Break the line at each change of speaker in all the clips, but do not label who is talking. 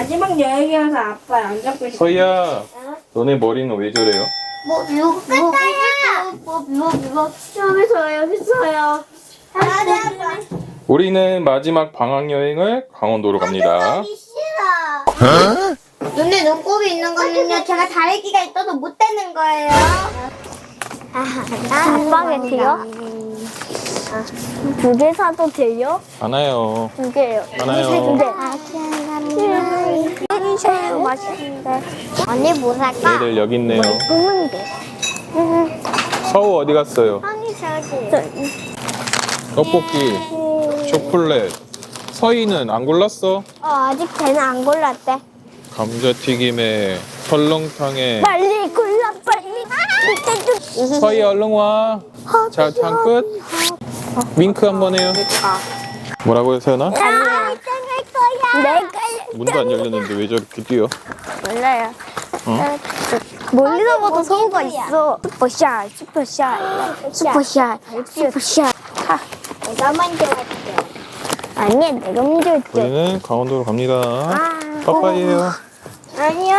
마지막 여행이어서 아빠 안 잡고 싶어.
서희야, 너네 머리는 왜 저래요?
뭐. 뭐 묘, 묘.
여기 있어요, 여기 있어요.
맞아.
우리는 마지막 방학 여행을 강원도로 갑니다.
가기 싫어. 눈에 눈곱이 있는 거는요, 제가 다래기가 있어서 못 떼는 거예요.
단방에트요? 두 개 사도 돼요?
많아요.
두 개요.
많아요.
네. 새우 맛있는데.
언니 뭐 살까?
얘들 여기 있네요.
검은데.
서우 어디 갔어요?
언니 저기.
떡볶이, 초콜릿. 서희는 안 골랐어?
어, 아직 걔는 안 골랐대.
감자튀김에 설렁탕에.
빨리 골라, 빨리.
서희 얼른 와. 자, 장 끝. 윙크 한 번 해요. 뭐라고요, 서연아?
아, 거야. 내가
문도 안 열렸는데 왜 저렇게 뛰어?
몰라요.
어?
멀리서 봐도 서우가 있어. 슈퍼샷, 슈퍼샷, 슈퍼샷, 슈퍼샷. 하.
내가 먼저 할게.
아니야, 내가 먼저 했지.
우리는 강원도로 갑니다.
아,
빠빠이에요.
안녕.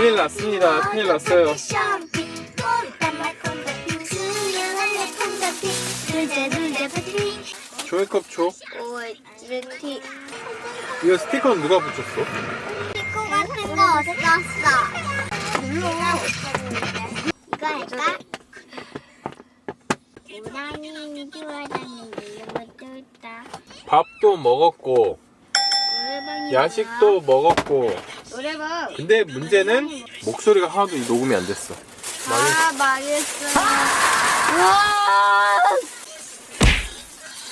큰일 났습니다. 큰일 났어요. 조회컵 줘. 이거 스티커는 누가 붙였어?
스티커 같은 거 없었어. 물로 이거 할까?
밥도 먹었고 야식도 먹었고
노래방.
근데 문제는 목소리가 하나도 녹음이 안 됐어.
아 망했어.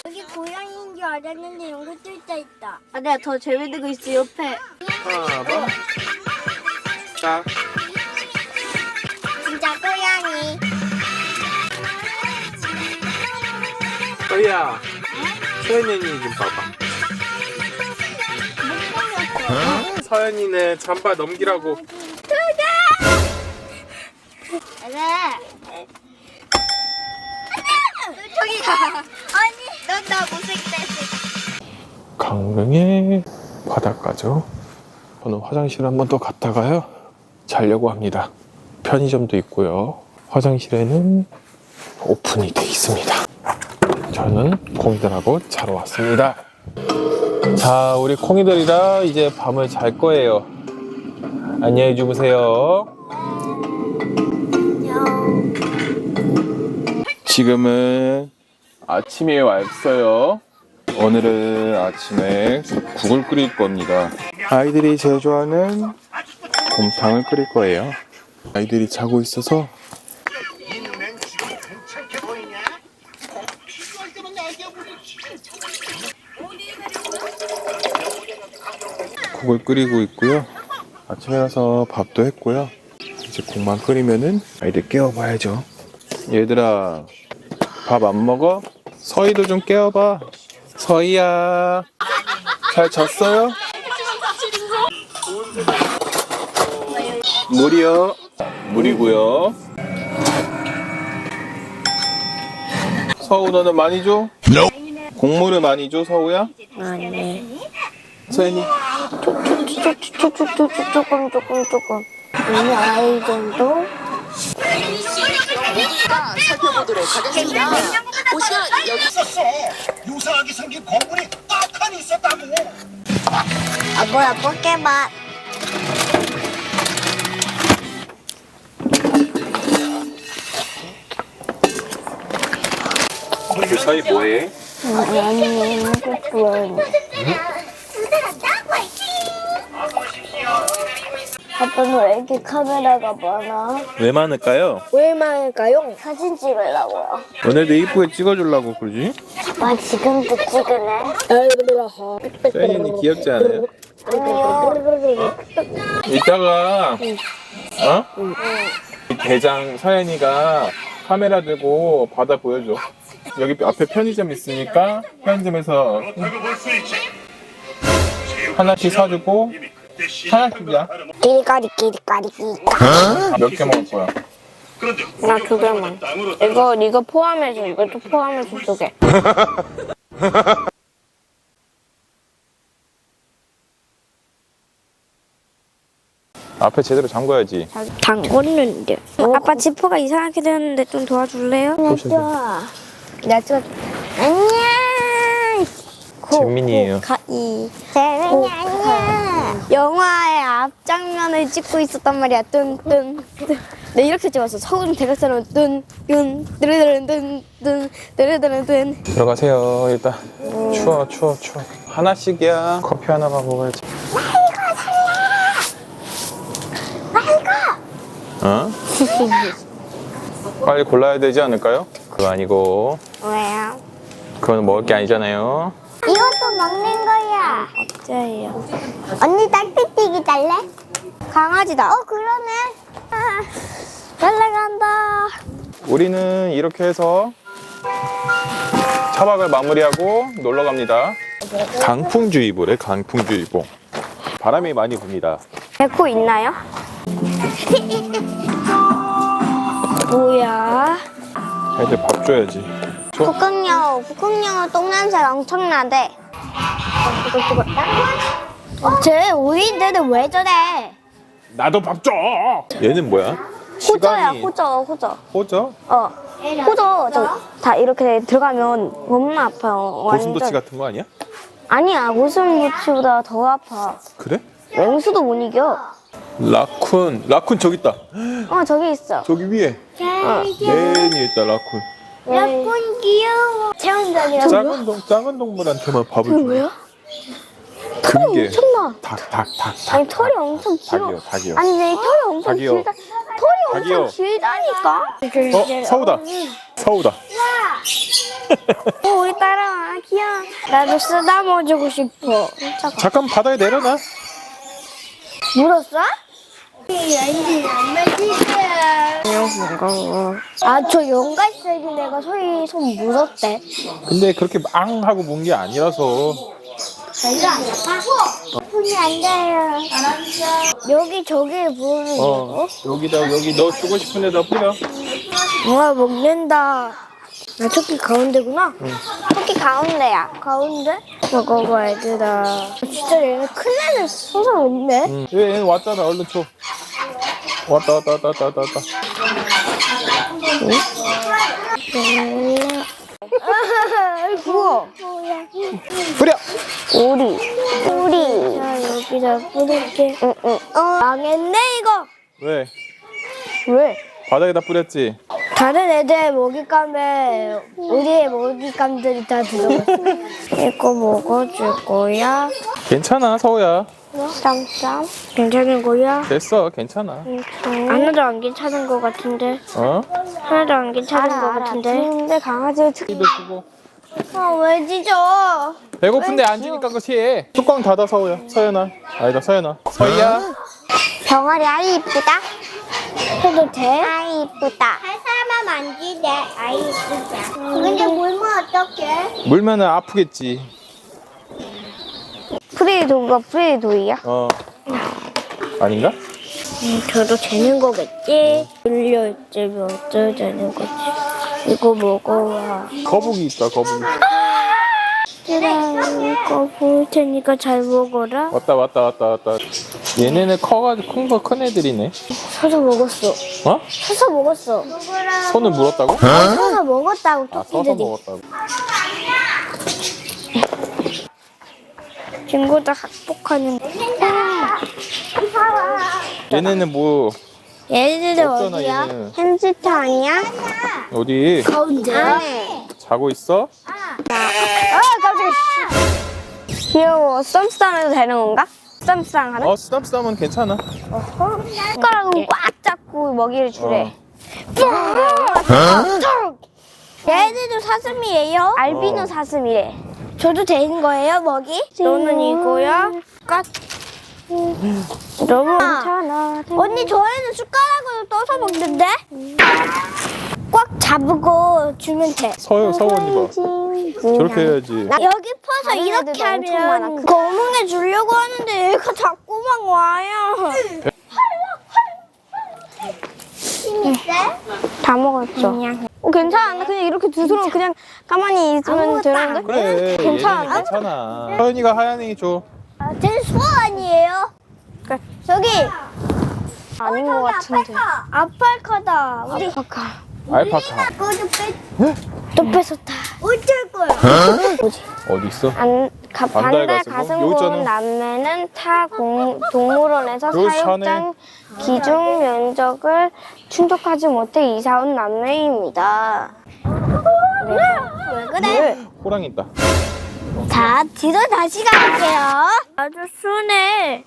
여기 고양이인 줄 알았는데 이런 것도 있다 있다.
아, 내가 더 재밌는 거 있어, 옆에.
하나, 봐. 자,
진짜 고양이.
서희야. 서연이 좀 봐봐. 서연이는 잠바 넘기라고.
그래. 저기 가. 아니, 넌 나 못생겼어.
강릉의 바닷가죠. 저는 화장실 한 번 더 갔다가요. 자려고 합니다. 편의점도 있고요. 화장실에는 오픈이 돼 있습니다. 저는 콩이들하고 자러 왔습니다. 자, 우리 콩이들이라 이제 밤을 잘 거예요. 안녕히 주무세요. 지금은 아침에 왔어요. 오늘은 아침에 국을 끓일 겁니다. 아이들이 제일 좋아하는 곰탕을 끓일 거예요. 아이들이 자고 있어서 국을 끓이고 있고요. 아침에 가서 밥도 했고요. 이제 국만 끓이면은 아이들 깨워봐야죠. 얘들아, 밥 안 먹어? 서희도 좀 깨워봐. 서희야, 잘 잤어요? 물이요. 물이고요. 서우 너는 많이 줘? 곡물을 많이 줘, 서우야?
아니.
서연이.
조금, 조금, 조금. 우리 아이들도
살펴보도록 하겠습니다. 보시면 여기
유사하게 생긴 거울이 딱한 있었다고.
아빠야, 포켓몬.
그 서희 뭐해?
아니, 이거 좋아해. 아빠는 왜 이렇게 카메라가 많아?
왜 많을까요?
왜 많을까요? 사진 찍으려고요.
너네도 이쁘게 찍어주려고 그러지?
와 지금도 찍으네.
언니 귀엽지 않아요? 이따가 어? 이 대장 서연이가 카메라 들고 바다 보여줘. 여기 앞에 편의점 있으니까 편의점에서
볼수 있지.
하나씩 사주고 하나씩이야.
끼리까리 끼리까리 끼리.
몇개 먹을 거야?
그런데
나두 개만. 이거 이거 포함해서 이것도 포함해서 두 개.
앞에 제대로 잠궈야지.
담궜는데. 아빠 지퍼가 이상하게 되었는데 좀 도와줄래요?
내가 찍어. 안녕.
재민이에요.
가이.
재민이 안녕.
영화의 앞장면을 찍고 있었단 말이야. 뚠뚠. 네 이렇게 찍었어. 서울 대각선으로 뚠뚠 드르드른 뚠뚠 드르드른 뚠.
들어가세요. 일단 추워 추워 추워. 하나씩이야. 커피 하나만 먹어야지. 어? 빨리 골라야 되지 않을까요? 그거 아니고
왜요?
그건 먹을 게 아니잖아요.
이것도 먹는 거야.
없어요.
언니 딱띠띠기 달래?
강아지다.
어 그러네. 아,
날라간다.
우리는 이렇게 해서 차박을 마무리하고 놀러 갑니다. 강풍주의보래 강풍주의보. 바람이 많이 붑니다.
에코 있나요? 뭐야?
애들 밥 줘야지. 줘.
북극여우, 북극여우 똥냄새가 엄청나대. 어, 쟤 우리인데도 왜 저래?
나도 밥 줘. 얘는 뭐야?
호저야,
시간이-
호저, 호저.
호저?
어, 호저. 저, 다 이렇게 들어가면 너무 아파요.
고슴도치. 같은 거 아니야?
아니야, 고슴도치보다 더 아파.
그래?
맹수도 못 이겨.
라쿤. 라쿤 저기 있다.
어, 저기 있어.
저기 위에. 맨 위에 있다 라쿤.
약간 귀여워. 체험장이라고.
작은 동 작은 동물한테만 밥을 줘.
뭐야?
금게.
엄청나.
닭, 닭, 닭, 닭.
아니, 털이 엄청 길어.
닭이요, 닭이요.
아니, 내 털이 엄청
닭이요.
길다. 털이
닭이요.
엄청 길다니까.
어, 서우다. 서우다.
어, 우리 따라와. 귀여워. 나도 쓰다듬어주고 싶어.
잠깐 바다에 내려놔.
물었어?
아, 저 연가 있어야지 내가 소희 손 물었대.
근데 그렇게 망 하고 문 게 아니라서
안 아파? 손이 안 닿아요. 여기 저기 보는
어 여기다 여기 너 주고 싶은 데다 뿌려.
와, 먹는다. 아, 토끼 가운데구나? 토끼 가운데야.
가운데?
먹어봐, 얘들아.
진짜 얘네 큰 애는 소설 없네.
응. 얘, 얘 왔잖아. 얼른 줘. 왔다 왔다 왔다 왔다 왔다. 왔다.
우와.
뿌려.
오리.
우리.
자, 여기다 뿌릴게. 응, 응.
어, 망했네, 이거.
왜?
왜?
바닥에다 뿌렸지.
다른 애들 먹잇감에 우리의 먹잇감들이 다 들어갔어.
이거 먹어줄 거야?
괜찮아 서우야.
쌈쌈. 괜찮은 거야?
됐어 괜찮아.
하나도 안 괜찮은 거 같은데.
어?
하나도 안 괜찮은 거 같은데.
근데 강아지 특
이도 주고.
아, 왜 짖어?
배고픈데 안 주니까 그렇지. 뚜껑 닫아 서우야. 서연아. 아니다 서연아. 서희야.
병아리 아이 이쁘다. 해도 돼? 아이 이쁘다. 할 사람만 만지대. 아이 이쁘다. 근데 물면 어떡해?
물면은 아프겠지.
프리도가 프리도이야?
어. 아닌가?
저도 재는 거겠지? 물려 있으면 어쩌자는 거지? 이거 먹어봐.
거북이 있다 거북이.
이거 볼 테니까 잘 먹어라.
왔다 왔다 왔다 왔다. 얘네는 커가지고 큰 거 큰 애들이네.
서서 먹었어.
어?
서서 먹었어.
손을 물었다고?
서서 먹었다고
아 서서
토끼들이.
먹었다고.
친구들 학폭하는
얘네는 뭐
얘네들
없잖아
어디야?
얘는.
햄스터 아니야?
어디
가운데.
자고 있어?
귀여워. 썸싸면서 되는 건가? 쓰담쓰담 하는
어 쓰담쓰담은 괜찮아.
손가락으로 꽉 잡고 먹이를 주래. 얘네도 사슴이에요? 알비노
어.
사슴이래. 저도 되는 거예요, 먹이? 너는 이거야? 까 너무 괜찮아. 언니 저희는 숟가락으로 떠서 먹는데? 꽉 잡고 주면 돼.
서요 서우 언니 봐. 저렇게 해야지.
여기 퍼서 이렇게 하면 거몽에 주려고 하는데 얘가 자꾸만 와요. 다 먹었죠. 어, 괜찮아. 그냥 이렇게 두 손으로 그냥 가만히 있으면 되는데?
그래
괜찮은데?
괜찮아. 서연이가 하얀이 줘.
쟤는 수어 아니에요? 저기 아닌 것 같은데. 아팔카다. 우리 아팔카.
알파카.
또 뺏었다. 어쩔 거야?
어디 있어?
안, 가,
반달
반달
가슴?
가슴
여기 있잖아.
고운 남매는 타 공, 동물원에서
여기
사육장 기준 면적을 충족하지 못해 이사 온 남매입니다. 왜 그래?
호랑이 있다.
자, 뒤로 다시 갈게요. 아주 순해.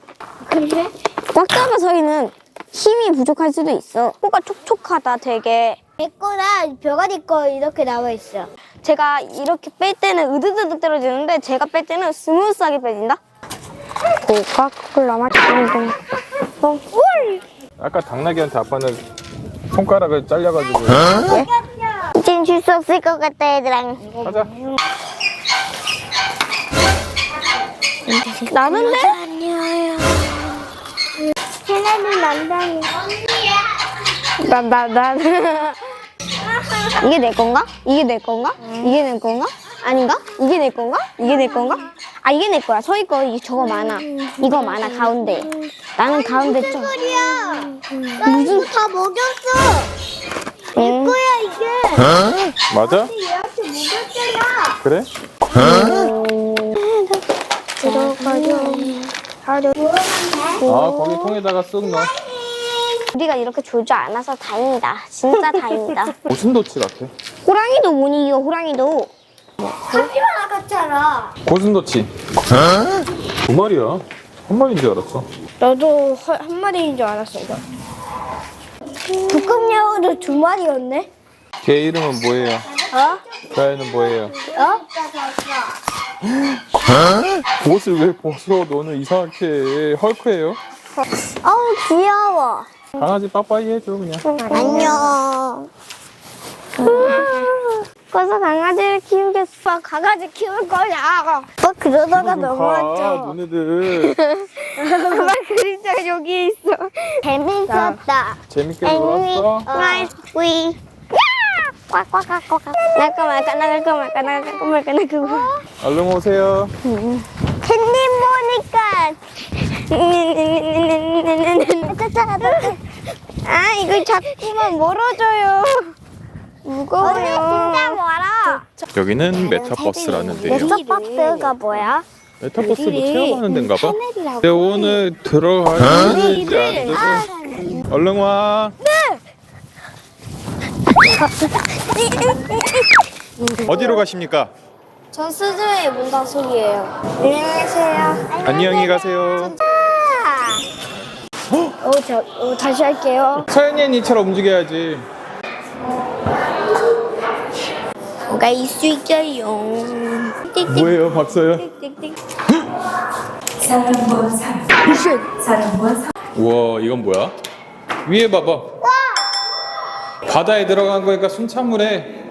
근데 꽉 잡아 서기는 힘이 부족할 수도 있어. 코가 촉촉하다, 되게. 내 거랑 벼가리 거 이렇게 나와 있어. 제가 이렇게 뺄 때는 으드드득 떨어지는데 제가 뺄 때는 스무스하게 빼진다. 코카콜라 맛있는 동. 울!
아까 당나귀한테 아빠는 손가락을 잘려가지고.
이젠 줄 수 없을 것 같다, 얘들랑.
가자.
나는데? 걔네는 남자니. 나, 나, 나. 이게 내 건가? 이게 내 건가? 이게 내 건가? 아닌가? 이게 내 건가? 이게 내 건가? 아, 이게 내 거야. 서희 거, 이 저거 많아. 이거 많아, 가운데. 나는 가운데 좀. 무슨 다 먹였어. 내 거야, 이게.
맞아?
얘한테 먹였잖아.
그래?
들어가요. 하려.
아 거기 통에다가 쓱 넣어.
우리가 이렇게 줄줄 알아서 다행이다. 진짜 다행이다.
고슴도치 같아.
호랑이도 못 이겨, 호랑이도.
고슴도치. 두 마리야. 한 마리인 줄 알았어.
나도 한 마리인 줄 알았어, 이거. 북극여우도 두 마리였네?
걔 이름은 뭐예요?
어?
그 아이는 뭐예요?
어?
옷을 왜 벗어? 너는 이상하게 해. 헐크예요?
어우, 귀여워.
강아지 빠빠이 해줘 그냥.
안녕. 그래서 강아지를 키우겠어. 강아지 키울 거야. 뭐 그러다가
가
넘어왔죠.
너네들
정말 그림자가 여기 있어. 재밌었다.
재밌게 놀았어?
나이스 뿌이. 꽉꽉꽉꽉. 나갈까 말까 나갈까 말까 나갈까 말까 나 그거.
얼른 오세요.
캔디 보니까. 아 이거 자꾸만 멀어져요. 무거워요. 진짜 멀어.
여기는 메타버스라는데요.
메타박스가 뭐야?
메타버스도 체험하는 데인가 봐. 근데 오늘 들어가야 되는지 안 되고. 얼른 와. 어디로 가십니까?
저 스즈메의 문단 속이에요. 안녕하세요.
안녕히 가세요.
어, 저, 어, 다시 할게요.
서연이 언니처럼 움직여야지.
뭐가 있수 있어요.
뭐예요, 박서연? 우와, 이건 뭐야? 위에 봐봐. 바다에 들어간 거니까 순찬물에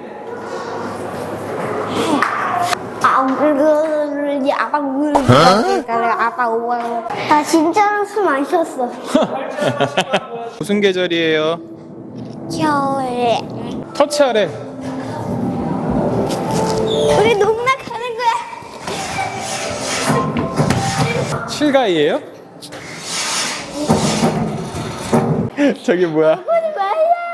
아 진짜로 숨안 쉬었어.
무슨 계절이에요?
겨울에
터치하래.
우리 농락하는 거야.
칠가이예요? 저기 뭐야?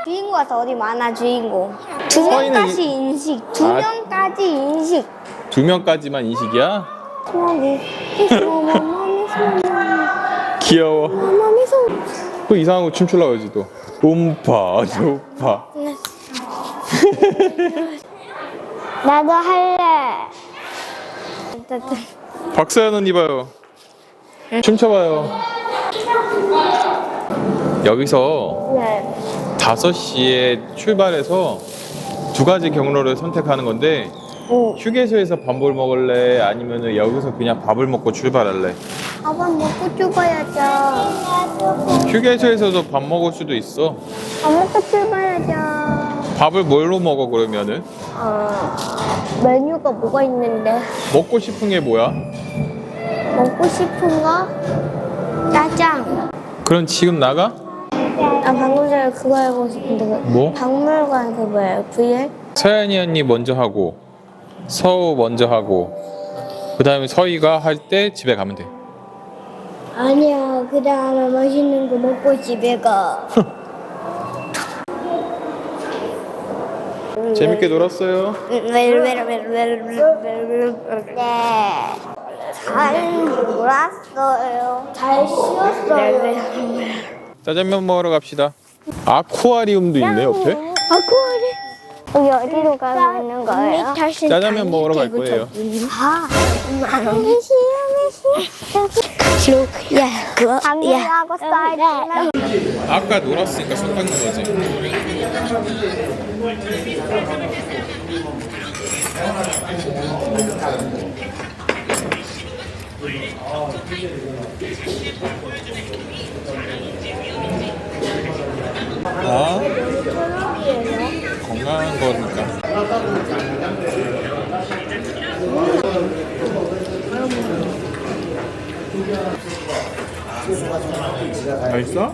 주인공 같아 어디 많아 주인공. 두 명까지
이-
인식. 두
아.
명까지 인식.
두 명까지만 인식이야? 귀여워. 또 이상한 거 춤추려고 하지 또. 음파, 조파.
나도 할래.
박서연 언니 봐요. 춤춰봐요. 여기서
네.
5시에 출발해서 두 가지 경로를 선택하는 건데
응.
휴게소에서 밥을 먹을래 아니면 여기서 그냥 밥을 먹고 출발할래?
밥은 먹고 죽어야죠.
휴게소에서도 밥 먹을 수도 있어.
밥 먹고 출발하죠.
밥을 뭘로 먹어 그러면은?
어, 메뉴가 뭐가 있는데?
먹고 싶은 게 뭐야?
먹고 싶은 거? 짜장.
그럼 지금 나가?
나 방금 전에 그거 하고 싶은데 그
뭐?
박물관 그 뭐예요? VR?
서연이 언니 먼저 하고 서우 먼저 하고 그 다음에 서희가 할 때 집에 가면 돼.
아니야. 그 다음에 맛있는 거 먹고 집에 가.
재밌게 놀았어요.
네. 잘 놀았어요. 잘 쉬었어요.
짜장면 먹으러 갑시다. 아쿠아리움도 있네 옆에.
아쿠아리. 여기 어디로 가는 거예요?
짜장면 먹으러 갈 거예요.
방귀하고 쌀
아까 놀았으니까 손 닦는 거지. 거니까. 다 있어?